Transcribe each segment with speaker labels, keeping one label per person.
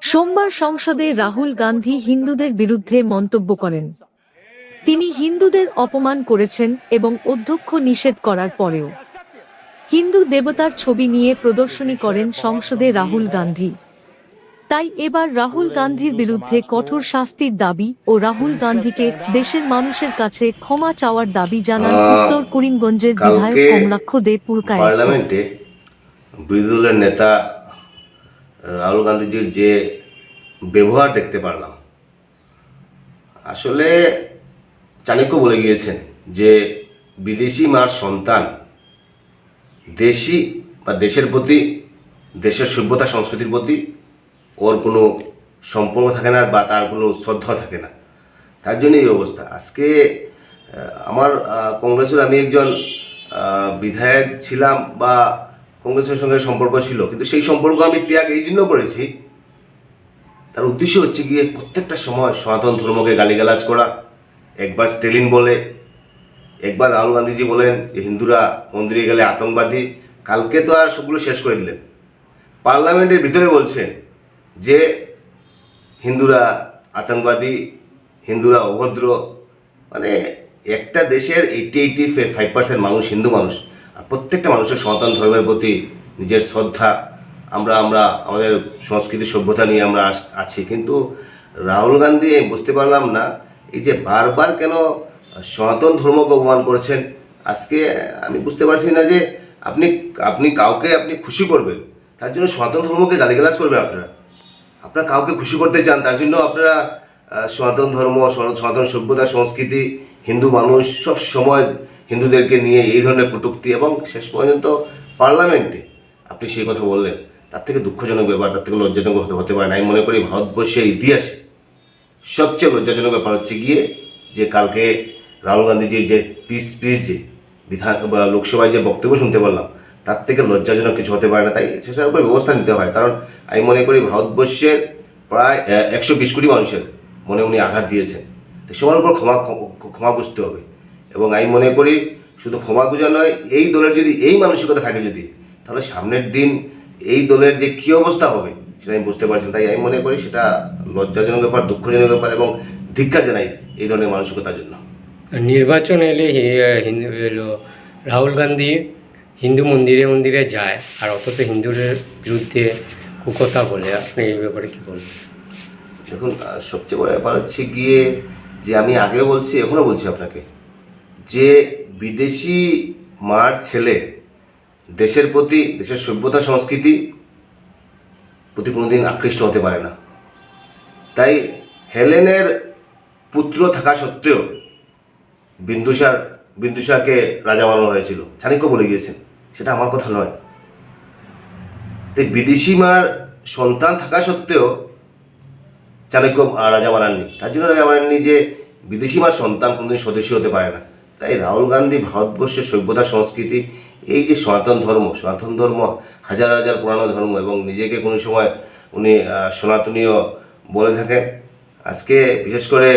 Speaker 1: সোমবার সংসদে রাহুল গান্ধী হিন্দুদের বিরুদ্ধে মন্তব্য করেন। তিনি হিন্দুদের অপমান করেছেন এবং অধ্যক্ষ নিষেধ করার পরেও। হিন্দু দেবতার ছবি নিয়ে প্রদর্শনী করেন সংসদে রাহুল গান্ধী। তাই এবার রাহুল গান্ধীর বিরুদ্ধে কঠোর শাস্তির দাবি ও রাহুল গান্ধীকে দেশের মানুষের কাছে ক্ষমা চাওয়ার দাবি জানান উত্তর করিমগঞ্জের বিধায়ক কমলাক্ষ দে পুরকায়েস্ত
Speaker 2: পার্লামেন্টে বিরোধী দলের নেতা রাহুল গান্ধীজির যে ব্যবহার দেখতে পারলাম, আসলে চাণক্য বলে গিয়েছেন যে বিদেশি মার সন্তান দেশি বা দেশের প্রতি, দেশের সভ্যতা সংস্কৃতির প্রতি ওর কোনো সম্পর্ক থাকে না বা তার কোনো শ্রদ্ধা থাকে না। তার জন্য এই অবস্থা। আজকে আমার কংগ্রেসের আমি একজন বিধায়ক ছিলাম বা কংগ্রেসের সঙ্গে সম্পর্ক ছিল, কিন্তু সেই সম্পর্ক আমি ত্যাগ এই জন্য করেছি। তার উদ্দেশ্য হচ্ছে গিয়ে প্রত্যেকটা সময় সনাতন ধর্মকে গালিগালাজ করা। একবার স্টেলিন বলে, একবার রাহুল গান্ধীজি বলেন যে, হিন্দুরা মন্দিরে গেলে আতঙ্কবাদী। কালকে তো আর সবগুলো শেষ করে দিলেন। পার্লামেন্টের ভিতরে বলছেন যে, হিন্দুরা আতঙ্কবাদী, হিন্দুরা অভদ্র। মানে একটা দেশের এইটি এইটি ফাইভ পার্সেন্ট মানুষ হিন্দু মানুষ। প্রত্যেকটা মানুষের সনাতন ধর্মের প্রতি নিজের শ্রদ্ধা, আমরা আমরা, আমাদের সংস্কৃতি সভ্যতা নিয়ে আমরা আছি। কিন্তু রাহুল গান্ধী, আমি বুঝতে পারলাম না, এই যে বারবার কেন সনাতন ধর্মকে অপমান করছেন, আজকে আমি বুঝতে পারছি না যে আপনি আপনি কাউকে আপনি খুশি করবেন, তার জন্য সনাতন ধর্মকে গালিগালাজ করবেন আপনারা। আপনারা কাউকে খুশি করতে চান, তার জন্য আপনারা সনাতন ধর্ম, সনাতন সভ্যতা, সংস্কৃতি, হিন্দু মানুষ সব সময় হিন্দুদেরকে নিয়ে এই ধরনের কটূক্তি এবং শেষ পর্যন্ত পার্লামেন্টে আপনি সেই কথা বললেন, তার থেকে দুঃখজনক ব্যাপার, তার থেকে লজ্জাজনক হতে হতে পারে না। আমি মনে করি ভারতবর্ষের ইতিহাসে সবচেয়ে লজ্জাজনক ব্যাপার হচ্ছে গিয়ে যে কালকে রাহুল গান্ধীজির যে পিস পিস যে বিধান বা লোকসভায় যে বক্তব্য শুনতে পারলাম তার থেকে লজ্জাজনক কিছু হতে পারে না। তাই সেটার উপর ব্যবস্থা নিতে হয়। কারণ আমি মনে করি ভারতবর্ষের প্রায় একশো বিশ কোটি মানুষের মনে উনি আঘাত দিয়েছেন। তো সবার উপর ক্ষমা ক্ষমা বুঝতে হবে। এবং আমি মনে করি শুধু ক্ষমা গুজা নয় এই দলের যদি এই মানসিকতা থাকে যদি তাহলে সামনের দিন এই দলের যে কী অবস্থা হবে সেটা আমি বুঝতে পারছি না। তাই আমি মনে করি সেটা লজ্জাজনক ব্যাপার দুঃখজনক ব্যাপার এবং ধিক্কার জানাই এই ধরনের মানসিকতার জন্য।
Speaker 3: নির্বাচন এলে হিন্দু এলো রাহুল গান্ধী হিন্দু মন্দিরে মন্দিরে যায় আর অথচ হিন্দুদের বিরুদ্ধে কুকথা বলে। আপনি এই ব্যাপারে কি বলবেন?
Speaker 2: দেখুন সবচেয়ে বড় ব্যাপার হচ্ছে গিয়ে যে আমি আগেও বলছি এখনও বলছি আপনাকে। যে বিদেশি মার ছেলে দেশের প্রতি, দেশের সভ্যতা সংস্কৃতি প্রতি কোনোদিন আকৃষ্ট হতে পারে না। তাই হেলেনের পুত্র থাকা সত্ত্বেও বিন্দুসার বিন্দুসারকে রাজা বানানো হয়েছিল। চাণক্য বলে গিয়েছেন, সেটা আমার কথা নয়। তাই বিদেশি মার সন্তান থাকা সত্ত্বেও চাণক্য রাজা বানাননি। তার জন্য রাজা বানাননি যে বিদেশি মার সন্তান কোনোদিন স্বদেশী হতে পারে না। তাই রাহুল গান্ধী ভারতবর্ষের সভ্যতা সংস্কৃতি, এই যে সনাতন ধর্ম সনাতন ধর্ম হাজার হাজার পুরানো ধর্ম এবং নিজেকে কোনো সময় উনি সনাতনীয় বলে থাকেন। আজকে বিশেষ করে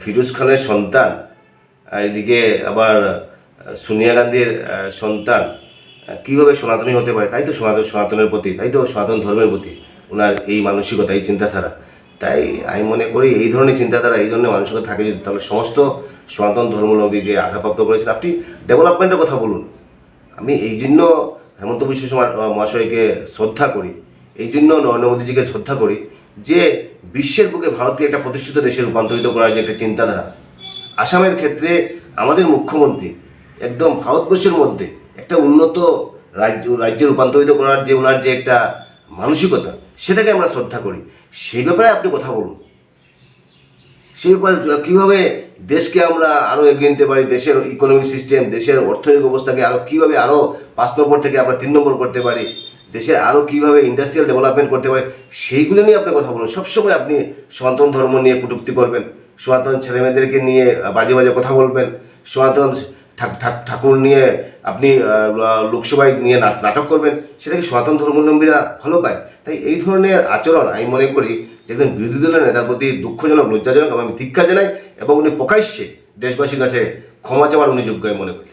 Speaker 2: ফিরোজ খানের সন্তান, আর এদিকে আবার সোনিয়া গান্ধীর সন্তান কীভাবে সনাতনী হতে পারে? তাই তো সনাতন, সনাতনের প্রতি, তাই তো সনাতন ধর্মের প্রতি ওনার এই মানসিকতা, এই চিন্তাধারা। তাই আমি মনে করি এই ধরনের চিন্তাধারা, এই ধরনের মানসিকতা থাকে যদি, তাহলে সমস্ত সনাতন ধর্মলম্বীকে আঘাতপ্রাপ্ত করেছেন। আপনি ডেভেলপমেন্টের কথা বলুন। আমি এই জন্য হেমন্ত বিশ্ব মহাশয়কে শ্রদ্ধা করি। এই জন্য নরেন্দ্র মোদীজিকে শ্রদ্ধা করি যে বিশ্বের বুকে ভারতকে একটা প্রতিষ্ঠিত দেশে রূপান্তরিত করার যে একটা চিন্তাধারা, আসামের ক্ষেত্রে আমাদের মুখ্যমন্ত্রী একদম ভারতবর্ষের মধ্যে একটা উন্নত রাজ্য, রাজ্যে রূপান্তরিত করার যে ওনার যে একটা মানসিকতা, সেটাকে আমরা শ্রদ্ধা করি। সেই ব্যাপারে আপনি কথা বলুন। সেই ব্যাপারে কীভাবে দেশকে আমরা আরও এগিয়ে নিতে পারি, দেশের ইকোনমিক সিস্টেম দেশের অর্থনৈতিক অবস্থাকে আরও কীভাবে আরও পাঁচ নম্বর থেকে আমরা তিন নম্বর করতে পারি, দেশের আরও কীভাবে ইন্ডাস্ট্রিয়াল ডেভেলপমেন্ট করতে পারে, সেইগুলো নিয়ে আপনি কথা বলুন। সবসময় আপনি সনাতন ধর্ম নিয়ে কটুক্তি করবেন, সনাতন ছেলেমেয়েদেরকে নিয়ে বাজে বাজে কথা বলবেন, সনাতন ঠাকুর নিয়ে আপনি লোকসভায় নিয়ে নাটক করবেন সেটাকে সনাতন ধর্মাবলম্বীরা ভালো পায়? তাই এই ধরনের আচরণ আমি মনে করি যে একজন বিরোধী দলের নেতার প্রতি দুঃখজনক, লজ্জাজনক এবং আমি ধিক্ষা জানাই এবং উনি প্রকাশ্যে দেশবাসীর কাছে ক্ষমা চাওয়ার উনি যোগ্য আমি মনে করি।